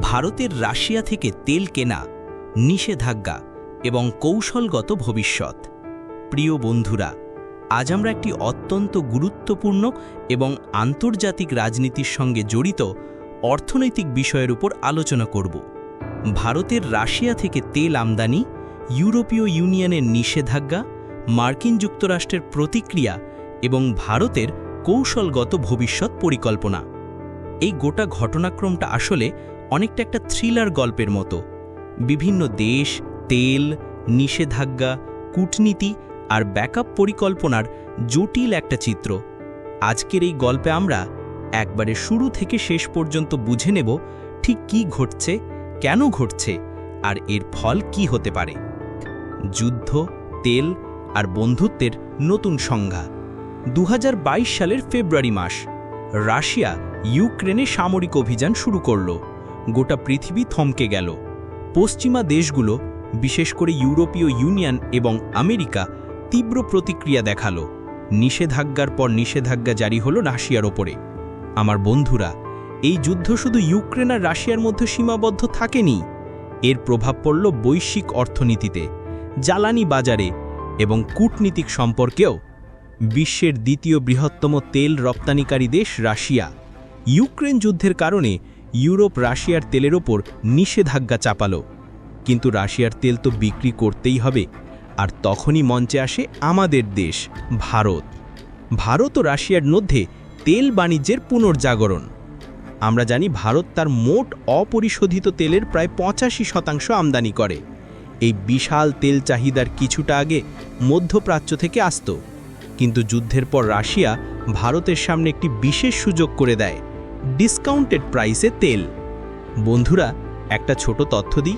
ভারতের রাশিয়া থেকে তেল কেনা নিষেধাজ্ঞা এবং কৌশলগত ভবিষ্যৎ। প্রিয় বন্ধুরা, আজ আমরা একটি অত্যন্ত গুরুত্বপূর্ণ এবং আন্তর্জাতিক রাজনীতির সঙ্গে জড়িত অর্থনৈতিক বিষয়ের উপর আলোচনা করব। ভারতের রাশিয়া থেকে তেল আমদানি, ইউরোপীয় ইউনিয়নের নিষেধাজ্ঞা, মার্কিন যুক্তরাষ্ট্রের প্রতিক্রিয়া এবং ভারতের কৌশলগত ভবিষ্যৎ পরিকল্পনা। এই গোটা ঘটনাক্রমটা আসলে অনেকটা একটা থ্রিলার গল্পের মতো। বিভিন্ন দেশ, তেল, নিষেধাজ্ঞা, কূটনীতি আর ব্যাকআপ পরিকল্পনার জটিল একটা চিত্র। আজকের এই গল্পে আমরা একবারে শুরু থেকে শেষ পর্যন্ত বুঝে নেব ঠিক কি ঘটছে, কেন ঘটছে আর এর ফল কি হতে পারে। যুদ্ধ, তেল আর বন্ধুত্বের নতুন সংজ্ঞা। দু হাজার বাইশ সালের ফেব্রুয়ারি মাস, রাশিয়া ইউক্রেনে সামরিক অভিযান শুরু করল। গোটা পৃথিবী থমকে গেল। পশ্চিমা দেশগুলো, বিশেষ করে ইউরোপীয় ইউনিয়ন এবং আমেরিকা, তীব্র প্রতিক্রিয়া দেখাল। নিষেধাজ্ঞার পর নিষেধাজ্ঞা জারি হলো রাশিয়ার ওপরে। আমার বন্ধুরা, এই যুদ্ধ শুধু ইউক্রেন আর রাশিয়ার মধ্যে সীমাবদ্ধ থাকেনি। এর প্রভাব পড়ল বৈশ্বিক অর্থনীতিতে, জ্বালানি বাজারে এবং কূটনীতিক সম্পর্কেও। বিশ্বের দ্বিতীয় বৃহত্তম তেল রপ্তানিকারী দেশ রাশিয়া। ইউক্রেন যুদ্ধের কারণে ইউরোপ রাশিয়ার তেলের ওপর নিষেধাজ্ঞা চাপালো। কিন্তু রাশিয়ার তেল তো বিক্রি করতেই হবে, আর তখনই মঞ্চে আসে আমাদের দেশ, ভারত। ভারত ও রাশিয়ার মধ্যে তেল বাণিজ্যের পুনর্জাগরণ। আমরা জানি ভারত তার মোট অপরিশোধিত তেলের প্রায় পঁচাশি শতাংশ আমদানি করে। এই বিশাল তেল চাহিদার কিছুটা আগে মধ্যপ্রাচ্য থেকে আসত। কিন্তু যুদ্ধের পর রাশিয়া ভারতের সামনে একটি বিশেষ সুযোগ করে দেয়। ডিসকাউন্টেড প্রাইসে তেল। বন্ধুরা, একটা ছোট তথ্য দিই।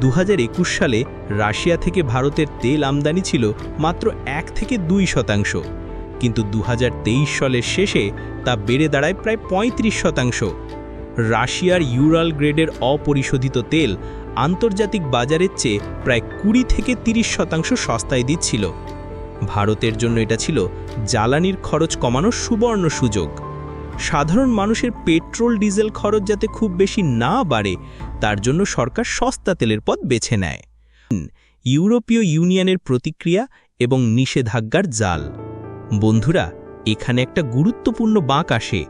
দু হাজার একুশ সালে রাশিয়া থেকে ভারতের তেল আমদানি ছিল মাত্র এক থেকে দুই শতাংশ। কিন্তু দু হাজার তেইশ সালের শেষে তা বেড়ে দাঁড়ায় প্রায় ৩৫ শতাংশ। রাশিয়ার ইউরাল গ্রেডের অপরিশোধিত তেল আন্তর্জাতিক বাজারের চেয়ে প্রায় কুড়ি থেকে ৩০ শতাংশ সস্তায় দিচ্ছিল। ভারতের জন্য এটা ছিল জ্বালানির খরচ কমানোর সুবর্ণ সুযোগ। সাধারণ মানুষের পেট্রোল, ডিজেল খরচ যাতে খুব বেশি না বাড়ে, তার জন্য সরকার সস্তা তেলের পথ বেছে নেয়। ইউরোপীয় ইউনিয়নের প্রতিক্রিয়া এবং নিষেধাজ্ঞার জাল। বন্ধুরা, এখানে একটা গুরুত্বপূর্ণ বাঁক আসে।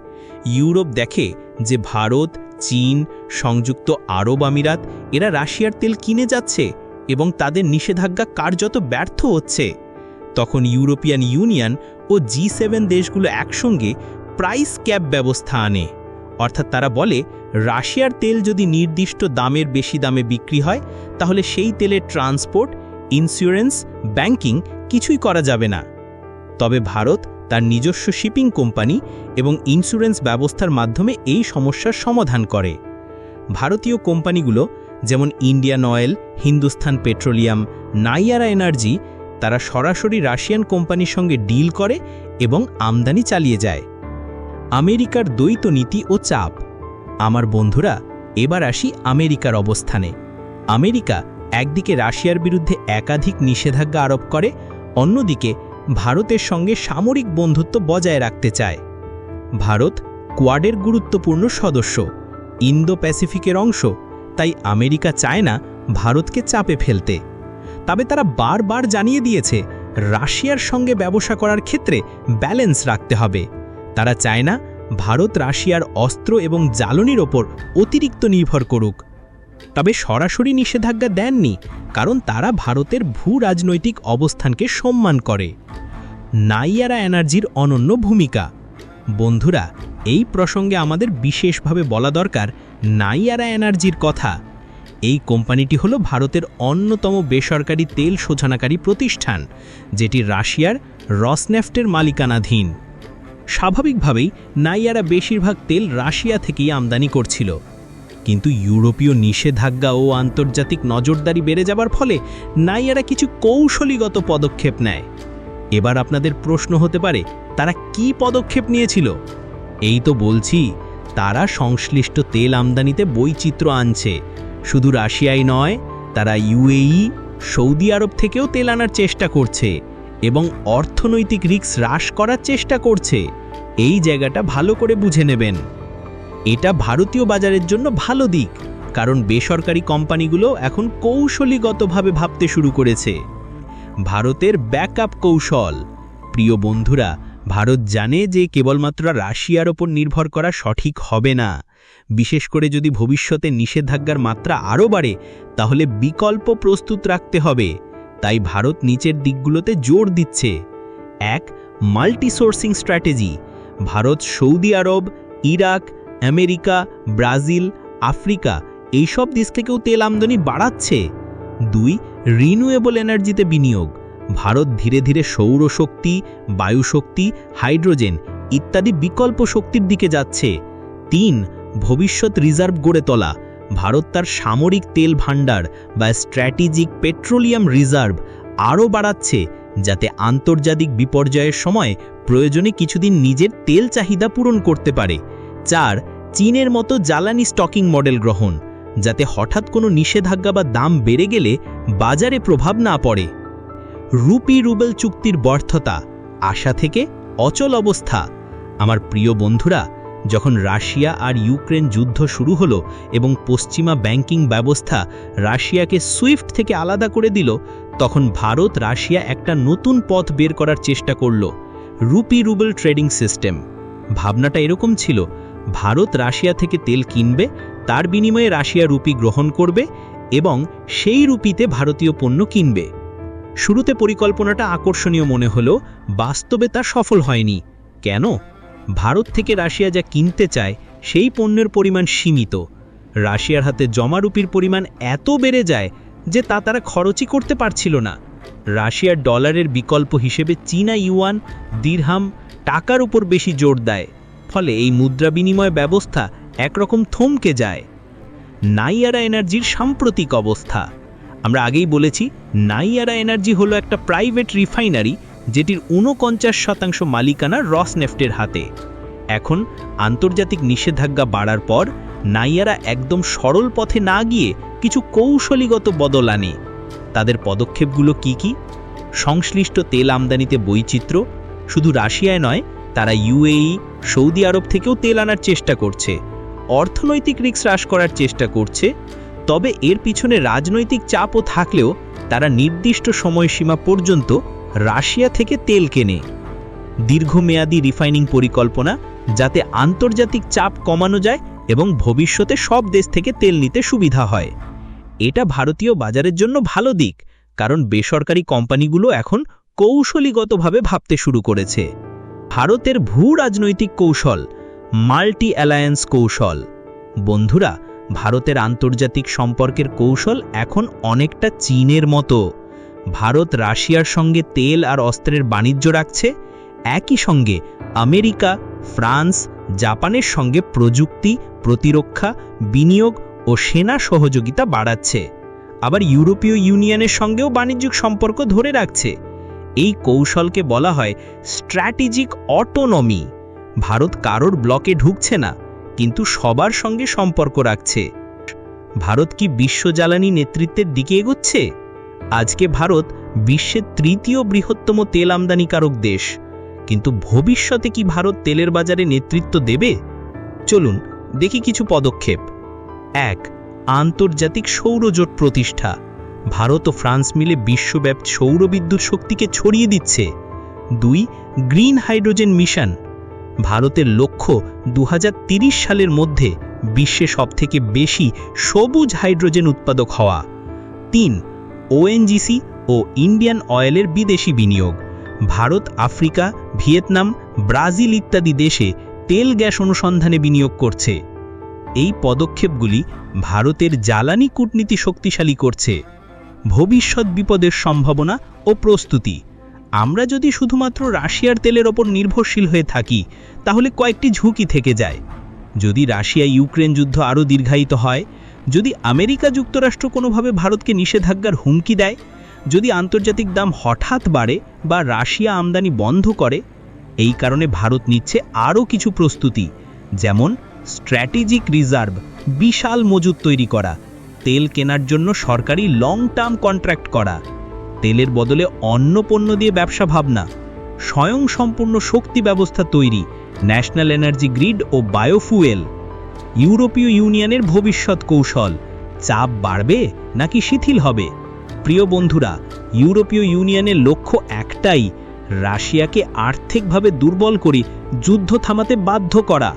ইউরোপ দেখে যে ভারত, চীন, সংযুক্ত আরব আমিরাত, এরা রাশিয়ার তেল কিনে যাচ্ছে এবং তাদের নিষেধাজ্ঞা কার্যত ব্যর্থ হচ্ছে। তখন ইউরোপিয়ান ইউনিয়ন ও জি সেভেন দেশগুলো একসঙ্গে প্রাইস ক্যাপ ব্যবস্থা আনে। অর্থাৎ তারা বলে, রাশিয়ার তেল যদি নির্দিষ্ট দামের বেশি দামে বিক্রি হয়, তাহলে সেই তেলের ট্রান্সপোর্ট ইন্স্যুরেন্স ব্যাংকিং কিছুই করা যাবে না। তবে ভারত তার নিজস্ব শিপিং কোম্পানি এবং ইন্স্যুরেন্স ব্যবস্থার মাধ্যমে এই সমস্যার সমাধান করে। ভারতীয় কোম্পানিগুলো, যেমন Indian oil Hindustan petroleum Nayara energy তারা সরাসরি রাশিয়ান কোম্পানির সঙ্গে ডিল করে এবং আমদানি চালিয়ে যায়। আমেরিকার দ্বৈত নীতি ও চাপ। আমার বন্ধুরা, এবার আসি আমেরিকার অবস্থানে। আমেরিকা একদিকে রাশিয়ার বিরুদ্ধে একাধিক নিষেধাজ্ঞা আরোপ করে, অন্যদিকে ভারতের সঙ্গে সামরিক বন্ধুত্ব বজায় রাখতে চায়। ভারত কোয়াডের গুরুত্বপূর্ণ সদস্য ইন্দো প্যাসিফিকের অংশ, তাই আমেরিকা চায় না ভারতকে চাপে ফেলতে। তবে তারা বারবার জানিয়ে দিয়েছে, রাশিয়ার সঙ্গে ব্যবসা করার ক্ষেত্রে ব্যালেন্স রাখতে হবে। তারা চায় না ভারত রাশিয়ার অস্ত্র এবং জ্বালনির ওপর অতিরিক্ত নির্ভর করুক। তবে সরাসরি নিষেধাজ্ঞা দেননি, কারণ তারা ভারতের ভূ রাজনৈতিক অবস্থানকে সম্মান করে। নাইয়ারা এনার্জির অনন্য ভূমিকা। বন্ধুরা, এই প্রসঙ্গে আমাদের বিশেষভাবে বলা দরকার নাইয়ারা এনার্জির কথা। এই কোম্পানিটি হল ভারতের অন্যতম বেসরকারি তেল শোধনাকারী প্রতিষ্ঠান, যেটি রাশিয়ার রসনেফটের মালিকানাধীন। স্বাভাবিকভাবেই নাইয়ারা বেশিরভাগ তেল রাশিয়া থেকেই আমদানি করছিল। কিন্তু ইউরোপীয় নিষেধাজ্ঞা ও আন্তর্জাতিক নজরদারি বেড়ে যাবার ফলে নাইয়ারা কিছু কৌশলীগত পদক্ষেপ নেয়। এবার আপনাদের প্রশ্ন হতে পারে, তারা কি পদক্ষেপ নিয়েছিল? এই তো বলছি, তারা সংশ্লিষ্ট তেল আমদানিতে বৈচিত্র্য আনছে। শুধু রাশিয়াই নয়, তারা ইউএই, সৌদি আরব থেকেও তেল আনার চেষ্টা করছে এবং অর্থনৈতিক রিক্স হ্রাস করার চেষ্টা করছে। এই জায়গাটা ভালো করে বুঝে নেবেন। এটা ভারতীয় বাজারের জন্য ভালো দিক, কারণ বেসরকারি কোম্পানিগুলো এখন কৌশলীগতভাবে ভাবতে শুরু করেছে। ভারতের ব্যাকআপ কৌশল। প্রিয় বন্ধুরা, ভারত জানে যে কেবলমাত্র রাশিয়ার ওপর নির্ভর করা সঠিক হবে না। বিশেষ করে যদি ভবিষ্যতে নিষেধাজ্ঞার মাত্রা আরও বাড়ে, তাহলে বিকল্প প্রস্তুত রাখতে হবে। তাই ভারত নিচের দিকগুলোতে জোর দিচ্ছে। এক মাল্টিসোর্সিং স্ট্র্যাটেজি ভারত, সৌদি আরব, ইরাক, আমেরিকা, ব্রাজিল, আফ্রিকা, এইসব দেশ থেকেও তেল আমদানি বাড়াচ্ছে। দুই রিনিউয়েবল এনার্জিতে বিনিয়োগ। ভারত ধীরে ধীরে সৌরশক্তি, বায়ুশক্তি, হাইড্রোজেন ইত্যাদি বিকল্প শক্তির দিকে যাচ্ছে। তিন, ভবিষ্যৎ রিজার্ভ গড়ে তোলা। ভারত তার সামরিক তেল ভাণ্ডার বা স্ট্র্যাটেজিক পেট্রোলিয়াম রিজার্ভ আরও বাড়াচ্ছে। যাতে আন্তর্জাতিক বিপর্যয়ের সময় প্রয়োজনে কিছুদিন নিজের তেল চাহিদা পূরণ করতে পারে। চার, চীনের মতো জ্বালানি স্টকিং মডেল গ্রহণ, যাতে হঠাৎ কোনো নিষেধাজ্ঞা বা দাম বেড়ে গেলে বাজারে প্রভাব না পড়ে। রুপি রুবেল চুক্তির ব্যর্থতা, আশা থেকে অচল অবস্থা। আমার প্রিয় বন্ধুরা যখন রাশিয়া আর ইউক্রেন যুদ্ধ শুরু হলো এবং পশ্চিমা ব্যাংকিং ব্যবস্থা রাশিয়াকে সুইফট থেকে আলাদা করে দিল, তখন ভারত রাশিয়া একটা নতুন পথ বের করার চেষ্টা করল, রুপি রুবেল ট্রেডিং সিস্টেম। ভাবনাটা এরকম ছিল, ভারত রাশিয়া থেকে তেল কিনবে, তার বিনিময়ে রাশিয়া রুপি গ্রহণ করবে এবং সেই রুপিতে ভারতীয় পণ্য কিনবে। শুরুতে পরিকল্পনাটা আকর্ষণীয় মনে হলেও বাস্তবে তা সফল হয়নি। কেন? ভারত থেকে রাশিয়া যা কিনতে চায়, সেই পণ্যের পরিমাণ সীমিত। রাশিয়ার হাতে জমা রুপির পরিমাণ এত বেড়ে যায় যে তা তারা খরচই করতে পারছিল না। রাশিয়ার ডলারের বিকল্প হিসেবে চীনা ইউয়ান, দিরহাম টাকার উপর বেশি জোর দেয়, ফলে এই মুদ্রা বিনিময় ব্যবস্থা একরকম থমকে যায়। নাইয়ারা এনার্জির সাম্প্রতিক অবস্থা। আমরা আগেই বলেছি, নাইয়ারা এনার্জি হলো একটা প্রাইভেট রিফাইনারি যেটির ঊনপঞ্চাশ শতাংশ মালিকানা রসনেফটের হাতে। এখন আন্তর্জাতিক নিষেধাজ্ঞা বাড়ার পর নাইয়ারা একদম সরল পথে না গিয়ে কিছু কৌশলীগত বদল আনে। তাদের পদক্ষেপগুলো কি কি? সংশ্লিষ্ট তেল আমদানিতে বৈচিত্র্য, শুধু রাশিয়ায় নয়, তারা ইউএই, সৌদি আরব থেকেও তেল আনার চেষ্টা করছে। অর্থনৈতিক রিক্স হ্রাস করার চেষ্টা করছে, তবে এর পিছনে রাজনৈতিক চাপও থাকলেও তারা নির্দিষ্ট সময়সীমা পর্যন্ত রাশিয়া থেকে তেল কেনে। দীর্ঘমেয়াদী রিফাইনিং পরিকল্পনা যাতে আন্তর্জাতিক চাপ কমানো যায় এবং ভবিষ্যতে সব দেশ থেকে তেল নিতে সুবিধা হয়। এটা ভারতীয় বাজারের জন্য ভালো দিক, কারণ বেসরকারি কোম্পানিগুলো এখন কৌশলীগতভাবে ভাবতে শুরু করেছে। ভারতের ভূ রাজনৈতিক কৌশল, মাল্টি অ্যালায়েন্স কৌশল। বন্ধুরা, ভারতের আন্তর্জাতিক সম্পর্কের কৌশল এখন অনেকটা চীনের মতো। ভারত রাশিয়ার সঙ্গে তেল আর অস্ত্রের বাণিজ্য রাখছে, একই সঙ্গে আমেরিকা, ফ্রান্স, জাপানের সঙ্গে প্রযুক্তি, প্রতিরক্ষা, বিনিয়োগ ও সেনা সহযোগিতা বাড়াচ্ছে। আবার ইউরোপীয় ইউনিয়নের সঙ্গেও বাণিজ্যিক সম্পর্ক ধরে রাখছে। এই কৌশলকে বলা হয় স্ট্র্যাটেজিক অটোনমি। ভারত কারোর ব্লকে ঢুকছে না, কিন্তু সবার সঙ্গে সম্পর্ক রাখছে। ভারত কি বিশ্ব জ্বালানি নেতৃত্বের দিকে এগোচ্ছে? আজকে ভারত বিশ্বের তৃতীয় বৃহত্তম তেল আমদানিকারক দেশ। কিন্তু ভবিষ্যতে কি ভারত তেলের বাজারে নেতৃত্ব দেবে? চলুন, দেখি কিছু পদক্ষেপ। এক, আন্তর্জাতিক সৌরজোট প্রতিষ্ঠা। ভারত ও ফ্রান্স মিলে বিশ্বব্যাপী সৌরবিদ্যুৎ শক্তিকে ছড়িয়ে দিচ্ছে। দুই, গ্রিন হাইড্রোজেন মিশন। ভারতের লক্ষ্য দু সালের মধ্যে বিশ্বে সবথেকে বেশি সবুজ হাইড্রোজেন উৎপাদক হওয়া। তিন ওএনজিসি ও ইন্ডিয়ান অয়েলের বিদেশি বিনিয়োগ, ভারত, আফ্রিকা, ভিয়েতনাম, ব্রাজিল ইত্যাদি দেশে তেল গ্যাস অনুসন্ধানে বিনিয়োগ করছে। এই পদক্ষেপগুলি ভারতের জ্বালানি কূটনীতি শক্তিশালী করছে। ভবিষ্যৎ বিপদের সম্ভাবনা ও প্রস্তুতি। আমরা যদি শুধুমাত্র রাশিয়ার তেলের ওপর নির্ভরশীল হয়ে থাকি, তাহলে কয়েকটি ঝুঁকি থেকে যায়। যদি রাশিয়া ইউক্রেন যুদ্ধ আরও দীর্ঘায়িত হয় যদি আমেরিকা যুক্তরাষ্ট্র কোনোভাবে ভারতকে নিষেধাজ্ঞার হুমকি দেয়, যদি আন্তর্জাতিক দাম হঠাৎ বাড়ে বা রাশিয়া আমদানি বন্ধ করে, এই কারণে ভারত নিচ্ছে আরও কিছু প্রস্তুতি, যেমন স্ট্র্যাটেজিক রিজার্ভ, বিশাল মজুদ তৈরি করা, তেল কেনার জন্য সরকারি লং টার্ম কন্ট্রাক্ট করা, তেলের বদলে অন্য পণ্য দিয়ে ব্যবসা ভাবনা, স্বয়ংসম্পূর্ণ শক্তি ব্যবস্থা তৈরি ন্যাশনাল এনার্জি গ্রিড ও বায়োফুয়েল ইউরোপীয় ইউনিয়নের ভবিষ্যৎ কৌশল। চাপ বাড়বে নাকি শিথিল হবে? প্রিয় বন্ধুরা, ইউরোপীয় ইউনিয়নের লক্ষ্য একটাই, রাশিয়াকে আর্থিকভাবে দুর্বল করে যুদ্ধ থামাতে বাধ্য করা।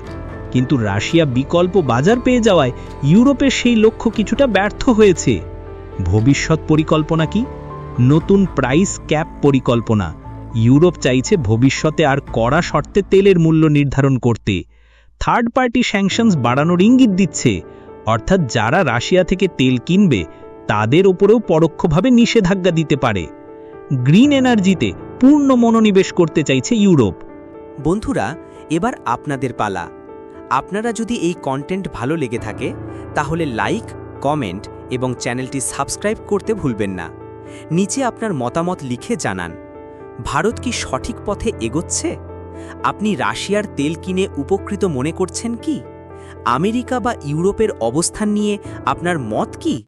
কিন্তু রাশিয়া বিকল্প বাজার পেয়ে যাওয়ায় ইউরোপের সেই লক্ষ্য কিছুটা ব্যর্থ হয়েছে। ভবিষ্যৎ পরিকল্পনা কি? নতুন প্রাইস ক্যাপ পরিকল্পনা। ইউরোপ চাইছে ভবিষ্যতে আর কড়া শর্তে তেলের মূল্য নির্ধারণ করতে। থার্ড পার্টি স্যাংশনস বাড়ানোর ইঙ্গিত দিচ্ছে। অর্থাৎ যারা রাশিয়া থেকে তেল কিনবে, তাদের ওপরেও পরোক্ষভাবে নিষেধাজ্ঞা দিতে পারে। গ্রিন এনার্জিতে পূর্ণ মনোনিবেশ করতে চাইছে ইউরোপ। বন্ধুরা, এবার আপনাদের পালা। আপনারা যদি এই কন্টেন্ট ভালো লেগে থাকে, তাহলে লাইক কমেন্ট এবং চ্যানেলটি সাবস্ক্রাইব করতে ভুলবেন না। নিচে আপনার মতামত লিখে জানান। ভারত কি সঠিক পথে এগোচ্ছে? আপনি রাশিয়ার তেল কিনে উপকৃত মনে করছেন কি? আমেরিকা বা ইউরোপের অবস্থান নিয়ে আপনার মত কি?